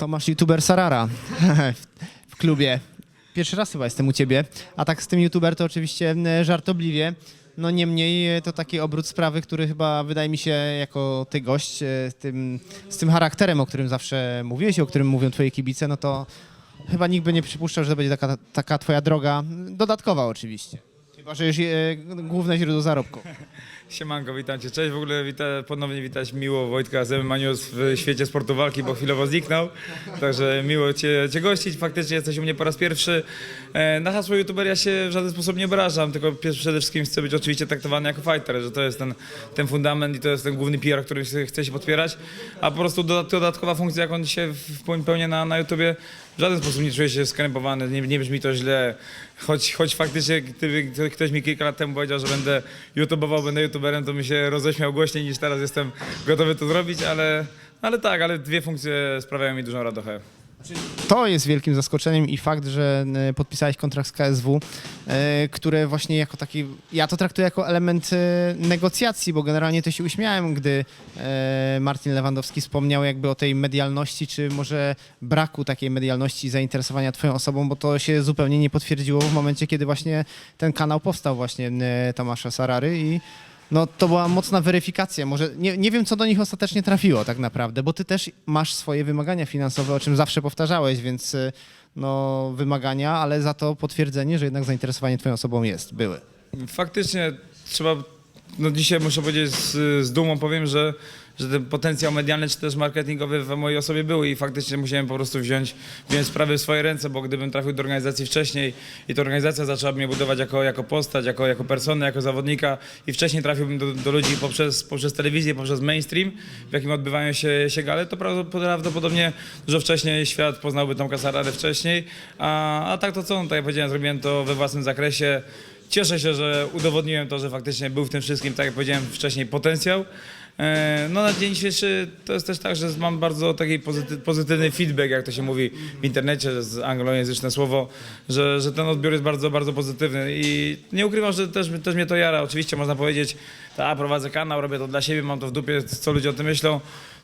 Tomasz, youtuber Sarara w klubie. Pierwszy raz chyba jestem u ciebie, a tak z tym youtuber to oczywiście e, żartobliwie. No niemniej e, to taki obrót sprawy, który chyba wydaje mi się jako ty gość e, z tym, z tym charakterem, o którym zawsze mówiłeś i o którym mówią twoje kibice, no to chyba nikt by nie przypuszczał, że to będzie taka, taka twoja droga, dodatkowa oczywiście. Chyba, że już e, główne źródło zarobku. Siemanko, witam cię. Cześć, w ogóle wita, ponownie witać miło Wojtka z MMA News w świecie sportu walki, bo chwilowo zniknął. Także miło cię, cię gościć. Faktycznie jesteś u mnie po raz pierwszy. E, Na hasło youtuber ja się w żaden sposób nie obrażam, tylko przede wszystkim chcę być oczywiście traktowany jako fighter, że to jest ten, ten fundament i to jest ten główny PR, którym się- chcę się podpierać. A po prostu dodat- dodatkowa funkcja, jaką dzisiaj w- pełnię na, na YouTubie, w żaden sposób nie czuję się skrępowany, nie, nie brzmi to źle. Choć, choć faktycznie gdyby gdy ktoś mi kilka lat temu powiedział, że będę youtubował, będę youtuberem, to mi się roześmiał głośniej niż teraz jestem gotowy to zrobić, ale, ale tak, ale dwie funkcje sprawiają mi dużą radochę. To jest wielkim zaskoczeniem i fakt, że e, podpisałeś kontrakt z KSW, e, które właśnie jako taki, ja to traktuję jako element e, negocjacji, bo generalnie to się uśmiałem, gdy Martin Lewandowski wspomniał jakby o tej medialności, czy może braku takiej medialności i zainteresowania twoją osobą, bo to się zupełnie nie potwierdziło w momencie, kiedy właśnie ten kanał powstał właśnie Tomasza Sarary i no to była mocna weryfikacja. Może nie, nie wiem, co do nich ostatecznie trafiło tak naprawdę, bo ty też masz swoje wymagania finansowe, o czym zawsze powtarzałeś, więc y, no wymagania, ale za to potwierdzenie, że jednak zainteresowanie twoją osobą jest, były. Faktycznie trzeba, no dzisiaj muszę powiedzieć z, z dumą powiem, że, że ten potencjał medialny czy też marketingowy w mojej osobie był i faktycznie musiałem po prostu wziąć, wziąć sprawy w swoje ręce, bo gdybym trafił do organizacji wcześniej i ta organizacja zaczęła mnie budować jako, jako postać, jako, jako personę, jako zawodnika i wcześniej trafiłbym do, do ludzi poprzez, poprzez telewizję, poprzez mainstream, w jakim odbywają się, się gale, to prawdopodobnie dużo wcześniej świat poznałby tą Kasararę wcześniej, a, a tak to co, no, tak jak powiedziałem, zrobiłem to we własnym zakresie, Cieszę się, że udowodniłem to, że faktycznie był w tym wszystkim, tak jak powiedziałem wcześniej, potencjał. E, No na dzień dzisiejszy to jest też tak, że mam bardzo taki pozyty- pozytywny feedback, jak to się mówi w internecie, że z anglojęzyczne słowo, że, że ten odbiór jest bardzo, bardzo pozytywny i nie ukrywam, że też, też mnie to jara. Oczywiście można powiedzieć, ta prowadzę kanał, robię to dla siebie, mam to w dupie, co ludzie o tym myślą,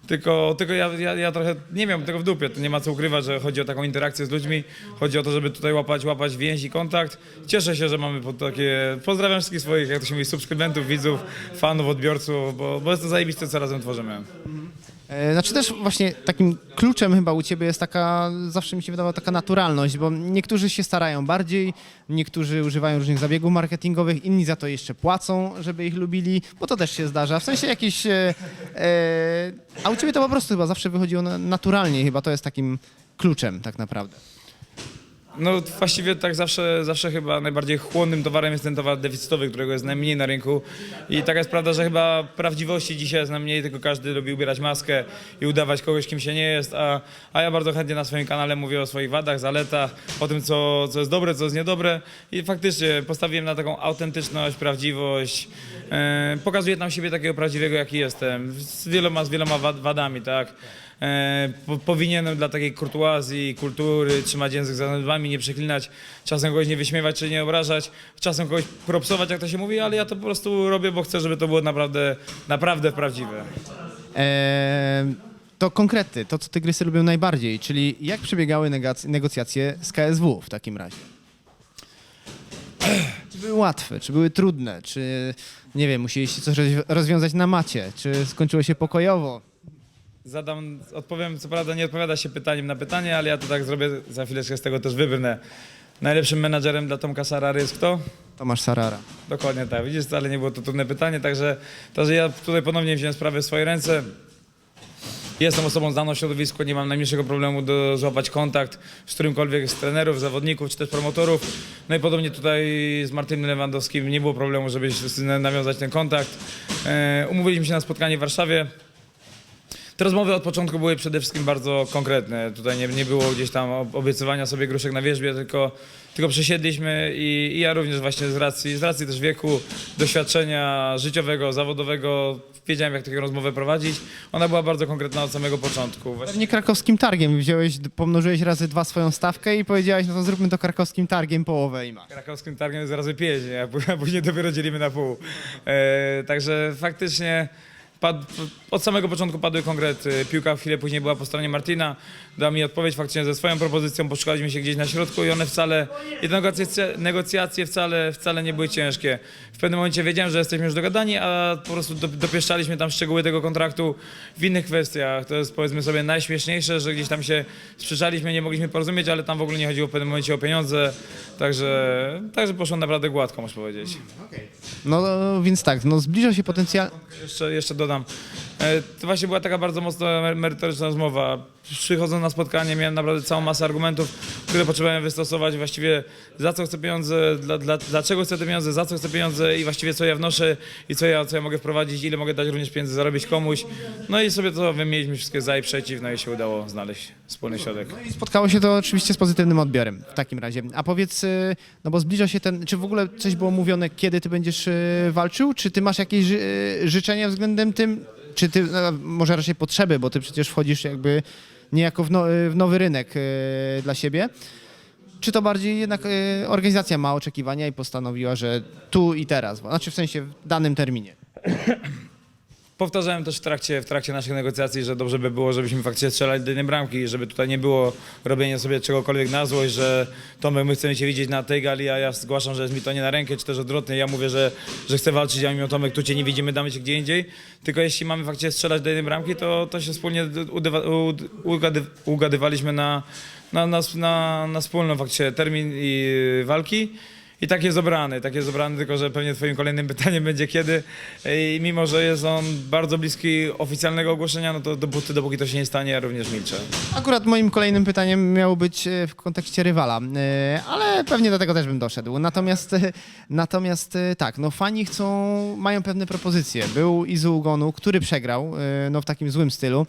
tylko, tylko ja, ja, ja trochę nie miałem tego w dupie, to nie ma co ukrywać, że chodzi o taką interakcję z ludźmi, chodzi o to, żeby tutaj łapać, łapać więź i kontakt. Cieszę się, że mamy takie, pozdrawiam wszystkich swoich, jak to się mówi, subskrybentów, widzów, fanów, odbiorców, bo, bo jest to zajebiste, co razem tworzymy. E, Znaczy też właśnie takim kluczem chyba u ciebie jest taka, zawsze mi się wydawała taka naturalność, bo niektórzy się starają bardziej, niektórzy używają różnych zabiegów marketingowych, inni za to jeszcze płacą, żeby ich lubili, bo to też się zdarza. W sensie jakiś, e, e, a u ciebie to po prostu chyba zawsze wychodziło na- naturalnie, chyba to jest takim kluczem tak naprawdę. No właściwie tak zawsze, zawsze chyba najbardziej chłonnym towarem jest ten towar deficytowy, którego jest najmniej na rynku. I taka jest prawda, że chyba prawdziwości dzisiaj jest najmniej, tylko każdy lubi ubierać maskę i udawać kogoś, kim się nie jest, a, a ja bardzo chętnie na swoim kanale mówię o swoich wadach, zaletach, o tym, co, co jest dobre, co jest niedobre. I faktycznie postawiłem na taką autentyczność, prawdziwość, e, pokazuję tam siebie takiego prawdziwego, jaki jestem, z wieloma, z wieloma wad, wadami, tak. E, po, powinienem dla takiej kurtuazji, kultury trzymać język za zębami, nie przeklinać, czasem kogoś nie wyśmiewać czy nie obrażać, czasem kogoś propsować, jak to się mówi, ale ja to po prostu robię, bo chcę, żeby to było naprawdę, naprawdę prawdziwe. E, to konkrety, to co tygrysy lubią najbardziej, czyli jak przebiegały negac- negocjacje z KSW w takim razie? Czy były łatwe, czy były trudne, czy nie wiem, musieliście coś rozwi- rozwiązać na macie, czy skończyło się pokojowo? Zadam, odpowiem, co prawda nie odpowiada się pytaniem na pytanie, ale ja to tak zrobię, za chwileczkę z tego też wybrnę. Najlepszym menadżerem dla Tomka Sarary jest kto? Tomasz Sarara. Dokładnie tak. Widzisz, wcale nie było to trudne pytanie, także, także ja tutaj ponownie wziąłem sprawę w swoje ręce. Jestem osobą znaną w środowisku, nie mam najmniejszego problemu do złapać kontakt z którymkolwiek z trenerów, zawodników czy też promotorów. No i podobnie tutaj z Martinem Lewandowskim nie było problemu, żeby nawiązać ten kontakt. E, umówiliśmy się na spotkanie w Warszawie. Te rozmowy od początku były przede wszystkim bardzo konkretne. Tutaj nie, nie było gdzieś tam ob- obiecywania sobie gruszek na wierzbie, tylko, tylko przesiedliśmy i, i ja również właśnie z racji, z racji też wieku, doświadczenia życiowego, zawodowego wiedziałem jak taką rozmowę prowadzić. Ona była bardzo konkretna od samego początku. Właśnie Pewnie krakowskim targiem wziąłeś, pomnożyłeś razy dwa swoją stawkę i powiedziałeś, no to zróbmy to krakowskim targiem połowę i masz. krakowskim targiem jest razy pięć, nie? a później dopiero dzielimy na pół. E, także faktycznie Padł, od samego początku padły konkrety. Piłka chwilę później była po stronie Martina. Dał mi odpowiedź faktycznie ze swoją propozycją. Poszukaliśmy się gdzieś na środku i one wcale, i te negocjacje, negocjacje wcale, wcale nie były ciężkie. W pewnym momencie wiedziałem, że jesteśmy już dogadani, a po prostu do, dopieszczaliśmy tam szczegóły tego kontraktu w innych kwestiach. To jest powiedzmy sobie najśmieszniejsze, że gdzieś tam się sprzeczaliśmy, nie mogliśmy porozumieć, ale tam w ogóle nie chodziło w pewnym momencie o pieniądze. Także, także poszło naprawdę gładko, można powiedzieć. No więc tak, no zbliża się potencjal... Jeszcze, jeszcze dodam. E, To właśnie była taka bardzo mocno mer- merytoryczna rozmowa. Przychodząc na spotkanie miałem naprawdę całą masę argumentów, które potrzebowałem wystosować właściwie za co chcę pieniądze, dla, dla, dlaczego chcę te pieniądze, za co chcę pieniądze i właściwie co ja wnoszę i co ja, co ja mogę wprowadzić, ile mogę dać również pieniędzy zarobić komuś. No i sobie to wymieniliśmy wszystkie za i przeciw, no i się udało znaleźć wspólny środek. I spotkało się to oczywiście z pozytywnym odbiorem w takim razie. A powiedz, y, no bo zbliża się ten, czy w ogóle coś było mówione, kiedy ty będziesz y, walczył? Czy ty masz jakieś y, życzenia względem tym? Czy ty, no, może raczej potrzeby, bo ty przecież wchodzisz jakby niejako w, no, y, w nowy rynek y, dla siebie. Czy to bardziej jednak y, organizacja ma oczekiwania i postanowiła, że tu i teraz, znaczy w sensie w danym terminie? Powtarzałem też w trakcie, w trakcie naszych negocjacji, że dobrze by było, żebyśmy faktycznie strzelali do jednej bramki, żeby tutaj nie było robienia sobie czegokolwiek na złość, że Tomek, my chcemy cię widzieć na tej gali, a ja zgłaszam, że jest mi to nie na rękę, czy też odwrotnie. Ja mówię, że, że chcę walczyć, a mimo Tomek, tu cię nie widzimy, damy cię gdzie indziej. Tylko jeśli mamy faktycznie strzelać do jednej bramki, to, to się wspólnie ugady, ugadywaliśmy na, na, na, na, na wspólny faktycznie termin i walki. I tak jest obrany, tak jest obrany, tylko że pewnie twoim kolejnym pytaniem będzie kiedy. I mimo, że jest on bardzo bliski oficjalnego ogłoszenia, no to dopóty, dopóki to się nie stanie, ja również milczę. Akurat moim kolejnym pytaniem miało być e, w kontekście rywala, e, ale pewnie do tego też bym doszedł. Natomiast, e, natomiast tak, no fani chcą, mają pewne propozycje. Był Izu Ugonu, który przegrał, no w takim złym stylu.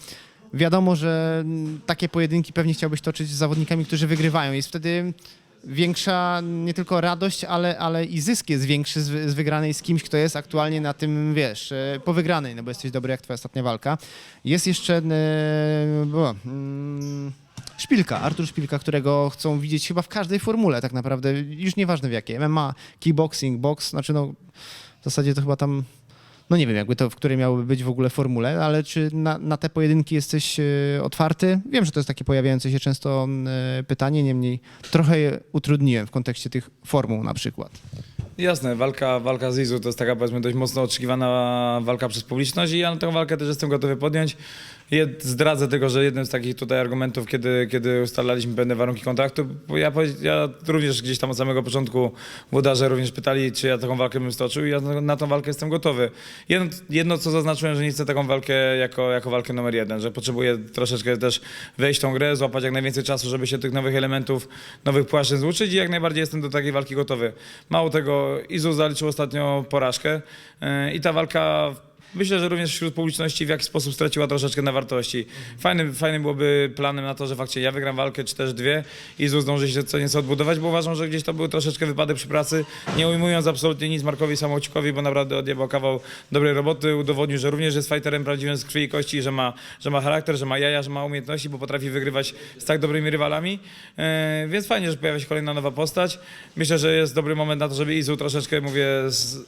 Wiadomo, że takie pojedynki pewnie chciałbyś toczyć z zawodnikami, którzy wygrywają. Jest wtedy większa nie tylko radość, ale, ale i zysk jest większy z, z wygranej z kimś, kto jest aktualnie na tym, wiesz, e, po wygranej, no bo jesteś dobry jak twoja ostatnia walka. Jest jeszcze e, bo, mm, Szpilka, Artur Szpilka, którego chcą widzieć chyba w każdej formule tak naprawdę, już nieważne w jakiej, MMA, kickboxing, box, znaczy no w zasadzie to chyba tam, no nie wiem jakby to, w której miałoby być w ogóle formule, ale czy na, na te pojedynki jesteś e, otwarty? Wiem, że to jest takie pojawiające się często e, pytanie, niemniej trochę je utrudniłem w kontekście tych formuł na przykład. Jasne, walka, walka z Izu to jest taka powiedzmy dość mocno oczekiwana walka przez publiczność i ja na tę walkę też jestem gotowy podjąć. Zdradzę tego, że jednym z takich tutaj argumentów, kiedy, kiedy ustalaliśmy pewne warunki kontraktu, bo ja, ja również gdzieś tam od samego początku włodarze również pytali, czy ja taką walkę bym stoczył i ja na, na tą walkę jestem gotowy. Jedno, jedno, co zaznaczyłem, że nie chcę taką walkę jako, jako walkę numer jeden, że potrzebuję troszeczkę też wejść w tą grę, złapać jak najwięcej czasu, żeby się tych nowych elementów, nowych płaszczyzn uczyć i jak najbardziej jestem do takiej walki gotowy. Mało tego, Izu zaliczył ostatnio porażkę yy, i ta walka Myślę, że również wśród publiczności w jakiś sposób straciła troszeczkę na wartości. Fajnym, fajnym byłoby planem na to, że faktycznie ja wygram walkę, czy też dwie i ZU zdąży się co nieco odbudować, bo uważam, że gdzieś to był troszeczkę wypadek przy pracy, nie ujmując absolutnie nic Markowi Samoucikowi, bo naprawdę odjebał kawał dobrej roboty, udowodnił, że również jest fighterem prawdziwym z krwi i kości, że ma, że ma charakter, że ma jaja, że ma umiejętności, bo potrafi wygrywać z tak dobrymi rywalami, e, więc fajnie, że pojawia się kolejna nowa postać. Myślę, że jest dobry moment na to, żeby Izu troszeczkę, mówię,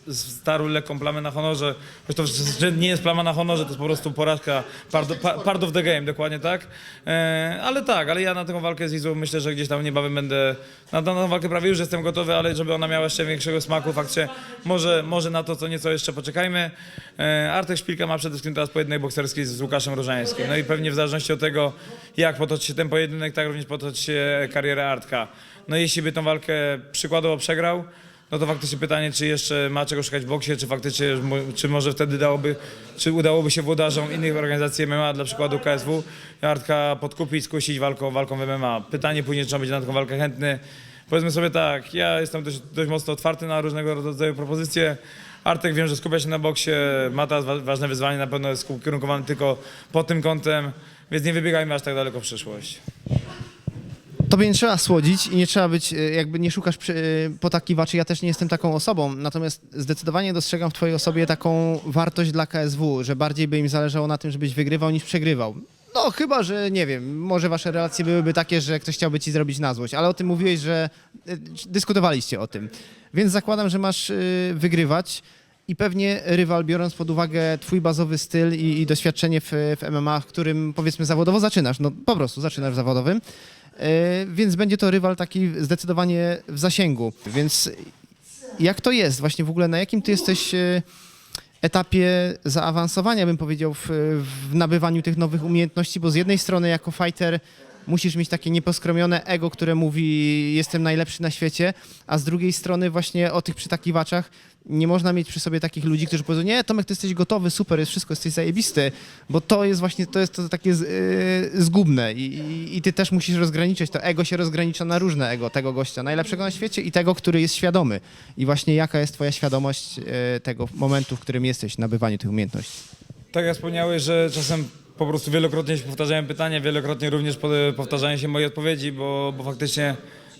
starł lekką plamę na honorze, choć to że nie jest plama na honorze, to jest po prostu porażka, part, part of the game, dokładnie tak. E, ale tak, ale ja na tę walkę z Izą myślę, że gdzieś tam niebawem będę, na na tą walkę prawie już jestem gotowy, ale żeby ona miała jeszcze większego smaku, faktycznie może, może na to co nieco jeszcze poczekajmy. E, Artek Szpilka ma przede wszystkim teraz pojedynek bokserski z Łukaszem Różańskim, no i pewnie w zależności od tego, jak potoczy się ten pojedynek, tak również potoczy się kariera Artka. No jeśli by tą walkę przykładowo przegrał, no to faktycznie pytanie, czy jeszcze ma czego szukać w boksie, czy faktycznie, czy może wtedy dałoby, czy udałoby się włodarzom innych organizacji MMA, dla przykładu KSW, Artka podkupić, skusić walką, walką w MMA. Pytanie później, czy trzeba będzie na taką walkę chętny. Powiedzmy sobie tak, ja jestem dość, dość mocno otwarty na różnego rodzaju propozycje. Artek wiem, że skupia się na boksie, ma teraz wa- ważne wyzwanie, na pewno jest ukierunkowany tylko pod tym kątem, więc nie wybiegajmy aż tak daleko w przyszłość. Tobie nie trzeba słodzić i nie trzeba być, e, jakby nie szukasz e, potakiwaczy, ja też nie jestem taką osobą, natomiast zdecydowanie dostrzegam w twojej osobie taką wartość dla KSW, że bardziej by im zależało na tym, żebyś wygrywał niż przegrywał. No chyba, że nie wiem, może wasze relacje byłyby takie, że ktoś chciałby ci zrobić na złość, ale o tym mówiłeś, że e, dyskutowaliście o tym. Więc zakładam, że masz wygrywać i pewnie rywal, biorąc pod uwagę twój bazowy styl i, i doświadczenie w, w MMA, którym powiedzmy zawodowo zaczynasz, no po prostu zaczynasz zawodowym, więc będzie to rywal taki zdecydowanie w zasięgu. Więc jak to jest właśnie w ogóle, na jakim ty jesteś e, etapie zaawansowania, bym powiedział, w, w nabywaniu tych nowych umiejętności, bo z jednej strony jako fighter musisz mieć takie nieposkromione ego, które mówi jestem najlepszy na świecie, a z drugiej strony właśnie o tych przytakiwaczach nie można mieć przy sobie takich ludzi, którzy powiedzą, nie Tomek, ty jesteś gotowy, super, jest wszystko, jesteś zajebisty, bo to jest właśnie, to jest to takie yy, zgubne I, i, i ty też musisz rozgraniczyć, to ego się rozgranicza na różne ego tego gościa, najlepszego na świecie i tego, który jest świadomy. I właśnie jaka jest twoja świadomość yy, tego momentu, w którym jesteś nabywaniu tych umiejętności? Tak jak wspomniałeś, że czasem po prostu wielokrotnie się powtarzają pytania, wielokrotnie również po- powtarzają się moje odpowiedzi, bo, bo faktycznie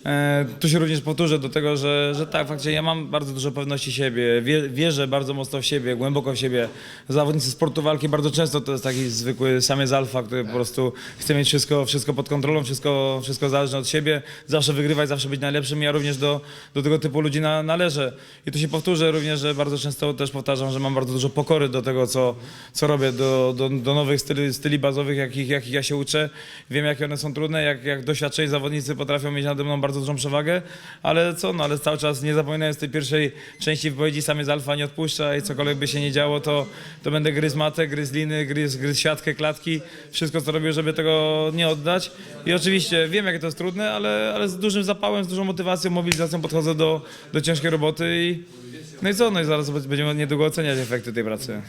e, tu się również powtórzę do tego, że, że tak, faktycznie ja mam bardzo dużo pewności siebie, wie, wierzę bardzo mocno w siebie, głęboko w siebie. Zawodnicy sportu walki bardzo często to jest taki zwykły samiec alfa, który po prostu chce mieć wszystko, wszystko pod kontrolą, wszystko, wszystko zależne od siebie, zawsze wygrywać, zawsze być najlepszym. Ja również do, do tego typu ludzi na, należę. I tu się powtórzę również, że bardzo często też powtarzam, że mam bardzo dużo pokory do tego, co, co robię, do, do, do nowych styli, styli bazowych, jakich, jakich ja się uczę. Wiem, jakie one są trudne, jak, jak doświadczeni zawodnicy potrafią mieć nade mną bardzo dużą przewagę, ale co, no ale cały czas nie zapominając tej pierwszej części wypowiedzi, sam jest alfa, nie odpuszcza i cokolwiek by się nie działo, to, to będę gryzł matę, gryzł liny, gryzł, gryzł siatkę, klatki, wszystko co robię, żeby tego nie oddać. I oczywiście wiem, jakie to jest trudne, ale, ale z dużym zapałem, z dużą motywacją, mobilizacją podchodzę do, do ciężkiej roboty i no i co, no i zaraz będziemy niedługo oceniać efekty tej pracy.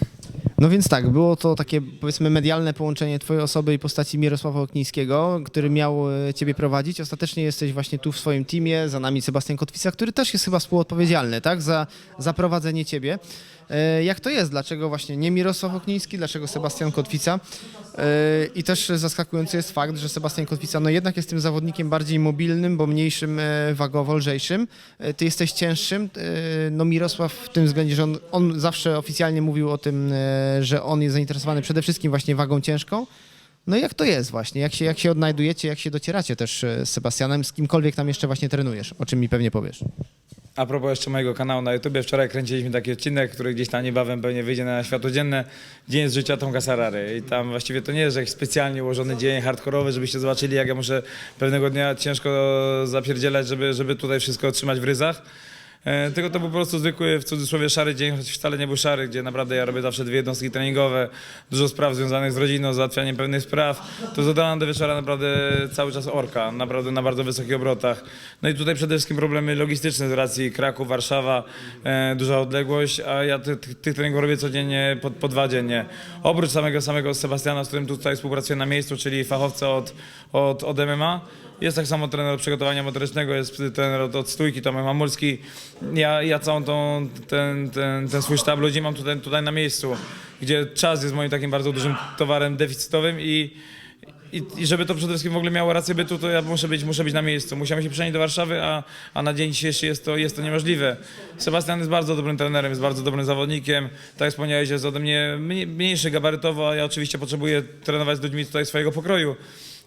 No więc tak, było to takie powiedzmy medialne połączenie twojej osoby i postaci Mirosława Oknińskiego, który miał e, ciebie prowadzić. Ostatecznie jesteś właśnie tu w swoim teamie, za nami Sebastian Kotwica, który też jest chyba współodpowiedzialny, tak, za, za prowadzenie ciebie. E, Jak to jest? Dlaczego właśnie nie Mirosław Okniński, dlaczego Sebastian Kotwica? E, I też zaskakujący jest fakt, że Sebastian Kotwica no jednak jest tym zawodnikiem bardziej mobilnym, bo mniejszym e, wagowo, lżejszym. Ty jesteś cięższym. No Mirosław w tym względzie, że on, on zawsze oficjalnie mówił o tym, że on jest zainteresowany przede wszystkim właśnie wagą ciężką. No jak to jest właśnie? Jak się, jak się odnajdujecie, jak się docieracie też e, z Sebastianem, z kimkolwiek tam jeszcze właśnie trenujesz, o czym mi pewnie powiesz. A propos jeszcze mojego kanału na YouTubie, wczoraj kręciliśmy taki odcinek, który gdzieś tam niebawem pewnie wyjdzie na światło dzienne, Dzień z życia Tomka Sarary. I tam właściwie to nie jest jakiś specjalnie ułożony dzień hardkorowy, żebyście zobaczyli, jak ja muszę pewnego dnia ciężko zapierdzielać, żeby, żeby tutaj wszystko trzymać w ryzach. E, Tylko to był po prostu zwykły, w cudzysłowie, szary dzień, choć wcale nie był szary, gdzie naprawdę ja robię zawsze dwie jednostki treningowe, dużo spraw związanych z rodziną, załatwianiem pewnych spraw. To zadałem do wieczora naprawdę cały czas orka, naprawdę na bardzo wysokich obrotach. No i tutaj przede wszystkim problemy logistyczne z racji Kraków, Warszawa, e, duża odległość, a ja ty, ty, tych treningów robię codziennie po, po dwa dziennie. Oprócz samego samego Sebastiana, z którym tutaj współpracuję na miejscu, czyli fachowca od, od, od MMA, jest tak samo trener od przygotowania motorycznego, jest trener od, od stójki, Tomek Mamulski. Ja, ja całą tą, ten, ten, ten swój sztab ludzi mam tutaj, tutaj na miejscu, gdzie czas jest moim takim bardzo dużym towarem deficytowym i, i, I żeby to przede wszystkim w ogóle miało rację bytu, to ja muszę być, muszę być na miejscu. Musiałem się przenieść do Warszawy, a, a na dzień dzisiejszy jest to, jest to niemożliwe. Sebastian jest bardzo dobrym trenerem, jest bardzo dobrym zawodnikiem. Tak jak wspomniałeś, jest ode mnie mniej- mniejszy gabarytowo, a ja oczywiście potrzebuję trenować z ludźmi tutaj swojego pokroju.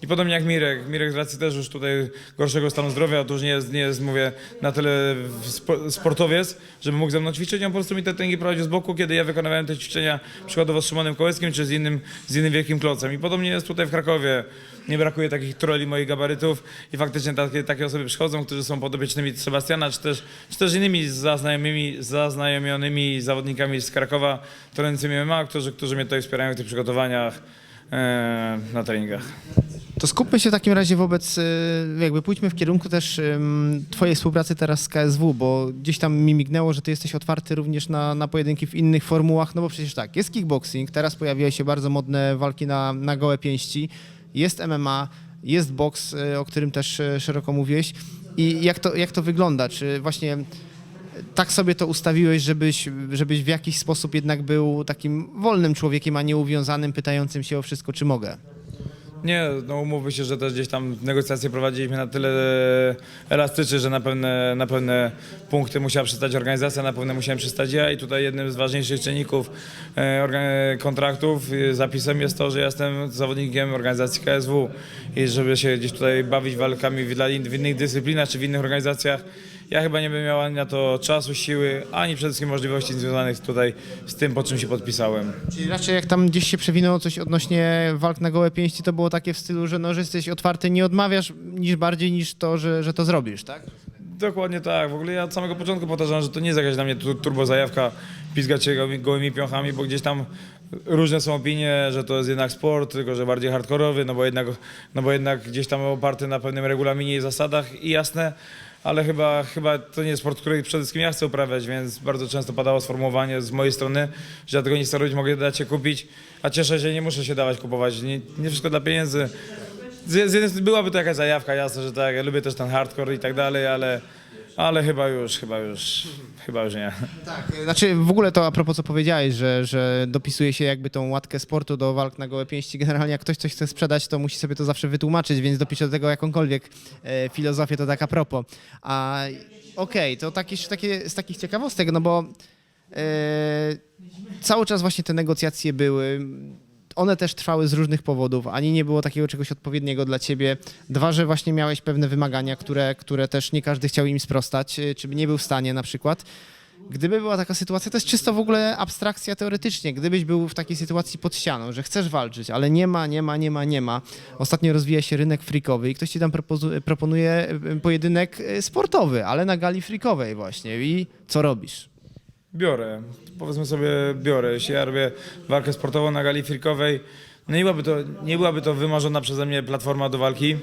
I podobnie jak Mirek. Mirek z racji też już tutaj gorszego stanu zdrowia, to już nie jest, nie jest mówię, na tyle spo- sportowiec, żeby mógł ze mną ćwiczyć. On po prostu mi te treningi prowadził z boku, kiedy ja wykonywałem te ćwiczenia przykładowo z Szymonem Kołeckim, czy z innym, z innym wielkim klocem. I podobnie jest tutaj w Krakowie. Nie brakuje takich troli moich gabarytów i faktycznie takie, takie osoby przychodzą, którzy są podobiecznymi Sebastiana, czy też, czy też innymi zaznajomymi, zaznajomionymi zawodnikami z Krakowa, trenującymi MMA, którzy, którzy mnie tutaj wspierają w tych przygotowaniach e, na treningach. To skupmy się w takim razie wobec, y, jakby pójdźmy w kierunku też twojej współpracy teraz z KSW, bo gdzieś tam mi mignęło, że ty jesteś otwarty również na, na pojedynki w innych formułach, no bo przecież tak, jest kickboxing, teraz pojawiły się bardzo modne walki na, na gołe pięści, jest MMA, jest boks, y, o którym też szeroko mówiłeś i jak to, jak to wygląda? Czy właśnie tak sobie to ustawiłeś, żebyś, żebyś w jakiś sposób jednak był takim wolnym człowiekiem, a nie uwiązanym, pytającym się o wszystko, czy mogę? Nie, no umówmy się, że też gdzieś tam negocjacje prowadziliśmy na tyle elastycznie, że na pewne, na pewne punkty musiała przystać organizacja, na pewne musiałem przystać ja i tutaj jednym z ważniejszych czynników e, kontraktów, zapisem jest to, że jestem zawodnikiem organizacji KSW i żeby się gdzieś tutaj bawić walkami w innych dyscyplinach czy w innych organizacjach, ja chyba nie bym miał ani na to czasu, siły, ani przede wszystkim możliwości związanych tutaj z tym, po czym się podpisałem. Czyli raczej jak tam gdzieś się przewinęło coś odnośnie walk na gołe pięści, to było takie w stylu, że, no, że jesteś otwarty, nie odmawiasz niż bardziej niż to, że, że to zrobisz, tak? Dokładnie tak. W ogóle ja od samego początku powtarzam, że to nie jest jakaś dla mnie tu- turbo zajawka pizgać się gołymi, gołymi piąchami, bo gdzieś tam różne są opinie, że to jest jednak sport, tylko że bardziej hardkorowy, no bo jednak, no bo jednak gdzieś tam oparty na pewnym regulaminie i zasadach i jasne, ale chyba, chyba to nie jest sport, który przede wszystkim ja chcę uprawiać, więc bardzo często padało sformułowanie z mojej strony, że ja tego nie chcę robić, mogę dać się kupić, a cieszę się, nie muszę się dawać kupować, nie, nie wszystko dla pieniędzy. Z, z jednej strony byłaby to jakaś zajawka, jasne, że tak, ja lubię też ten hardcore i tak dalej, ale, ale chyba już, chyba już, chyba już nie. Tak. Znaczy w ogóle to a propos co powiedziałeś, że, że dopisuje się jakby tą łatkę sportu do walk na gołe pięści. Generalnie jak ktoś coś chce sprzedać, to musi sobie to zawsze wytłumaczyć, więc dopisze do tego jakąkolwiek e, filozofię, to tak a propos. A okej, to takie, takie, z takich ciekawostek, no bo e, cały czas właśnie te negocjacje były. One też trwały z różnych powodów. Ani nie było takiego czegoś odpowiedniego dla ciebie. Dwa, że właśnie miałeś pewne wymagania, które, które też nie każdy chciał im sprostać, e, czy nie był w stanie na przykład. Gdyby była taka sytuacja, to jest czysto w ogóle abstrakcja teoretycznie. Gdybyś był w takiej sytuacji pod ścianą, że chcesz walczyć, ale nie ma, nie ma, nie ma, nie ma. Ostatnio rozwija się rynek freakowy i ktoś ci tam proponuje y, pojedynek y, sportowy, ale na gali freakowej właśnie. I co robisz? Biorę, powiedzmy sobie biorę. Jeśli ja robię walkę sportową na gali frikowej, no nie byłaby to, nie byłaby to wymarzona przeze mnie platforma do walki.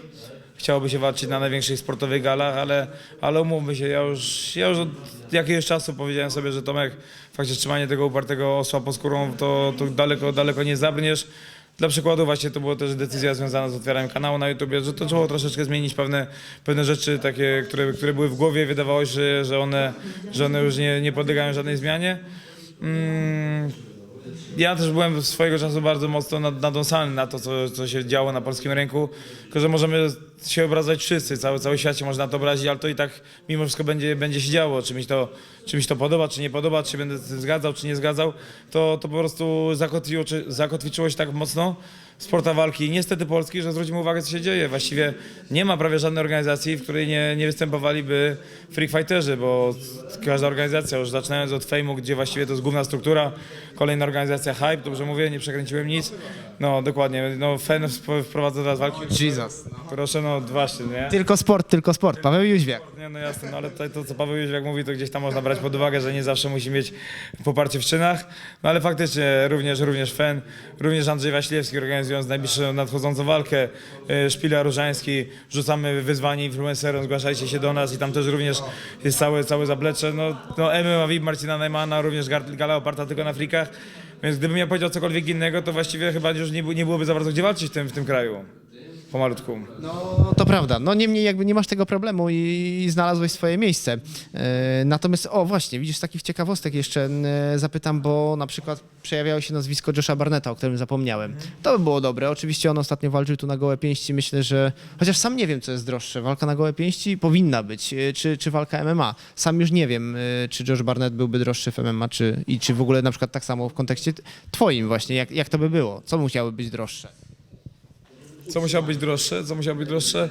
Chciałoby się walczyć na największych sportowych galach, ale, ale umówmy się, ja już, ja już od jakiegoś czasu powiedziałem sobie, że Tomek, faktycznie trzymanie tego upartego osła pod skórą, to, to daleko, daleko nie zabrniesz. Dla przykładu właśnie to była też decyzja związana z otwieraniem kanału na YouTube, że to trzeba troszeczkę zmienić pewne, pewne rzeczy takie, które, które były w głowie, wydawało się, że one, że one już nie, nie podlegają żadnej zmianie. Mm, ja też byłem swojego czasu bardzo mocno nad- nadąsany na to, co, co się działo na polskim rynku, tylko że możemy się obrażać wszyscy, cały, cały świat się można na to obrazić, ale to i tak mimo wszystko będzie, będzie się działo, czy mi, to, czy mi się to podoba, czy nie podoba, czy będę zgadzał, czy nie zgadzał, to, to po prostu zakotwiło, czy, zakotwiczyło się tak mocno sporta walki, niestety polski, że zwróćmy uwagę, co się dzieje. Właściwie nie ma prawie żadnej organizacji, w której nie, nie występowaliby freak fighterzy, bo każda organizacja, już zaczynając od Fejmu, gdzie właściwie to jest główna struktura, kolejna organizacja Hype, dobrze mówię, nie przekręciłem nic. No dokładnie, no Fen wp- wprowadza teraz walki. Jesus. Proszę, no właśnie, nie? Tylko sport, tylko sport. Paweł Jóźwiak. Nie, no jasne, no ale tutaj to, co Paweł Jóźwiak mówi, to gdzieś tam można brać pod uwagę, że nie zawsze musi mieć poparcie w czynach, no ale faktycznie również, również FEN, również Andrzej Waślewski organizując najbliższą nadchodzącą walkę, e, Szpila Różański, rzucamy wyzwanie influencerom, zgłaszajcie się do nas i tam też również jest całe, całe zaplecze, no, no MMA VIP Marcina Najmana, również gala oparta tylko na frikach, więc gdybym ja powiedział cokolwiek innego, to właściwie chyba już nie, nie byłoby za bardzo gdzie walczyć w tym, w tym kraju, pomalutku. No to prawda. No niemniej jakby nie masz tego problemu i, znalazłeś swoje miejsce. E, natomiast, o właśnie, widzisz, takich ciekawostek jeszcze e, zapytam, bo na przykład przejawiało się nazwisko Josha Barnetta, o którym zapomniałem. To by było dobre. Oczywiście on ostatnio walczył tu na gołe pięści. Myślę, że chociaż sam nie wiem, co jest droższe. Walka na gołe pięści powinna być, e, czy, czy walka MMA. Sam już nie wiem, czy Josh Barnett byłby droższy w MMA, czy, i czy w ogóle na przykład tak samo w kontekście twoim właśnie, jak, jak to by było? Co musiałoby być droższe? Co musiało być droższe? Co musiało być droższe?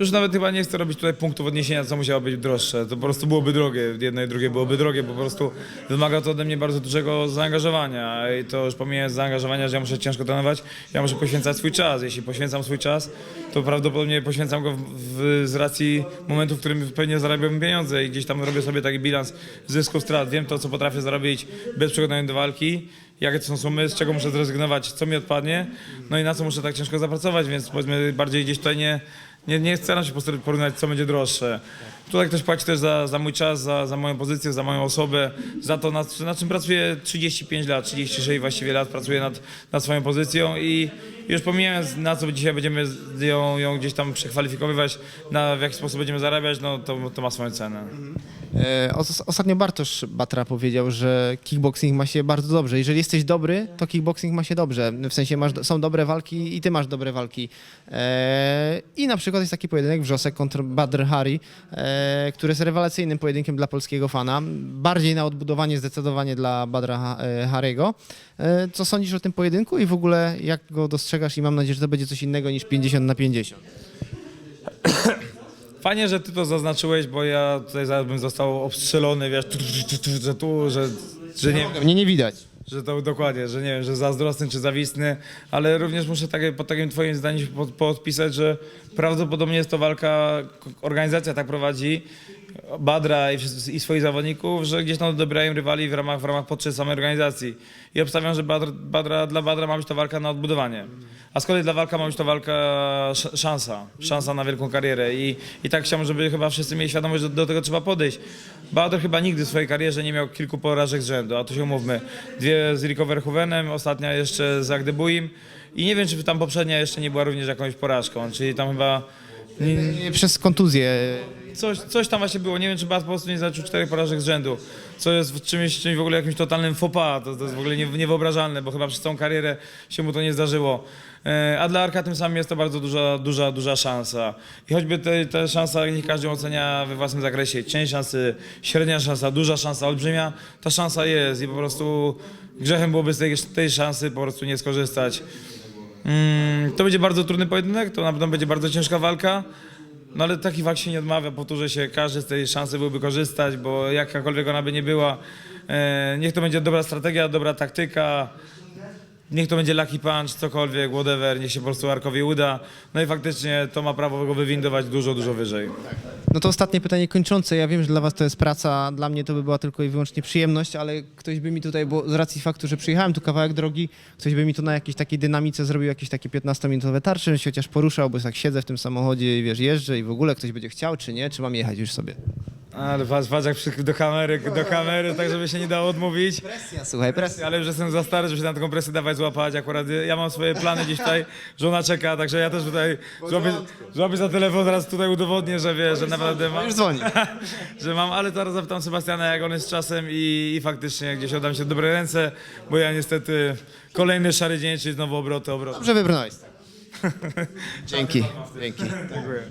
Już nawet chyba nie chcę robić tutaj punktów odniesienia, co musiało być droższe. To po prostu byłoby drogie. Jedno i drugie byłoby drogie. Po prostu wymaga to ode mnie bardzo dużego zaangażowania. I to już pomijając zaangażowania, że ja muszę ciężko trenować, ja muszę poświęcać swój czas. Jeśli poświęcam swój czas, to prawdopodobnie poświęcam go w, w, z racji momentu, w którym pewnie zarabiam pieniądze i gdzieś tam robię sobie taki bilans zysków, strat. Wiem to, co potrafię zarobić bez przygotowania do walki jakie to są sumy, z czego muszę zrezygnować, co mi odpadnie, no i na co muszę tak ciężko zapracować, więc powiedzmy bardziej gdzieś tutaj nie, nie, nie staram się po prostu porównać, co będzie droższe. Tutaj ktoś płaci też za, za mój czas, za, za moją pozycję, za moją osobę, za to, nad, nad czym pracuję 35 lat, 36 właściwie lat pracuję nad, nad swoją pozycją i już pomijając na co dzisiaj będziemy ją, ją gdzieś tam przekwalifikowywać, na w jaki sposób będziemy zarabiać, no to, to ma swoją cenę. E, os- Ostatnio Bartosz Batra powiedział, że kickboxing ma się bardzo dobrze. Jeżeli jesteś dobry, to kickboxing ma się dobrze. W sensie masz, są dobre walki i ty masz dobre walki. E, I na przykład jest taki pojedynek Wrzosek kontra Badr Hari, e, który jest rewelacyjnym pojedynkiem dla polskiego fana. Bardziej na odbudowanie zdecydowanie dla Badra e, Hariego. E, Co sądzisz o tym pojedynku i w ogóle jak go dostrzegasz i mam nadzieję, że to będzie coś innego niż 50 na 50? Fajnie, że ty to zaznaczyłeś, bo ja tutaj zaraz bym został obstrzelony, wiesz, tu, tu, tu, tu, że tu, że, że nie Mnie nie widać. Że to dokładnie, że nie wiem, że zazdrosny czy zawistny, ale również muszę takie, pod takim twoim zdaniem się pod, podpisać, że prawdopodobnie jest to walka, organizacja tak prowadzi, Badra i, i swoich zawodników, że gdzieś tam dobierają rywali w ramach, w ramach potrzeb samej organizacji. I obstawiam, że Badr, Badra, dla Badra ma być to walka na odbudowanie. A z kolei dla walka ma być to walka sz- szansa, szansa na wielką karierę. I, i tak chciałbym, żeby chyba wszyscy mieli świadomość, że do tego trzeba podejść. Badr chyba nigdy w swojej karierze nie miał kilku porażek z rzędu, a tu się umówmy. Dwie z Rico Verhoevenem, ostatnia jeszcze z Agdebuim. I nie wiem, czy tam poprzednia jeszcze nie była również jakąś porażką, czyli tam chyba E, Przez kontuzję. coś, coś tam właśnie było. Nie wiem, czy Bad po prostu nie zaczął czterech porażek z rzędu, co jest czymś, czymś w ogóle jakimś totalnym faux pas. To, to jest w ogóle nie, niewyobrażalne, bo chyba przez całą karierę się mu to nie zdarzyło. E, A dla Arka tym samym jest to bardzo duża, duża, duża szansa. I choćby te, te szansa, niech każdy ocenia we własnym zakresie. Cień szansy, średnia szansa, duża szansa, olbrzymia, ta szansa jest i po prostu grzechem byłoby z tej, tej szansy po prostu nie skorzystać. Mm, to będzie bardzo trudny pojedynek, to na pewno będzie bardzo ciężka walka. No ale taki walk się nie odmawia, powtórzę się, każdy z tej szansy byłby korzystać, bo jakakolwiek ona by nie była, e, niech to będzie dobra strategia, dobra taktyka, niech to będzie lucky punch, cokolwiek, whatever, niech się po prostu Arkowi uda. No i faktycznie to ma prawo go wywindować dużo, dużo wyżej. No to ostatnie pytanie kończące. Ja wiem, że dla was to jest praca, dla mnie to by była tylko i wyłącznie przyjemność, ale ktoś by mi tutaj, bo z racji faktu, że przyjechałem tu kawałek drogi, ktoś by mi tu na jakiejś takiej dynamice zrobił jakieś takie 15-minutowe tarcze, się chociaż poruszał, bo tak siedzę w tym samochodzie i wiesz, jeżdżę i w ogóle ktoś będzie chciał, czy nie, czy mam jechać już sobie. Ale patrz, patrz jak do kamery, do kamery, tak żeby się nie dało odmówić. Presja, słuchaj, presja. Ale już jestem za stary, żeby się na taką presję dawać, złapać. Akurat ja mam swoje plany gdzieś tutaj, żona czeka, także ja też tutaj złapię, złapię za telefon, teraz tutaj udowodnię, że wie, że naprawdę mam, Już dzwoni. że mam, ale zaraz zapytam Sebastiana, jak on jest z czasem i, i faktycznie gdzieś oddam się w dobre ręce, bo ja niestety kolejny szary dzień, czyli znowu obroty, obroty. Dobrze wybrnąłeś. Dzięki. Dzięki. Dziękuję.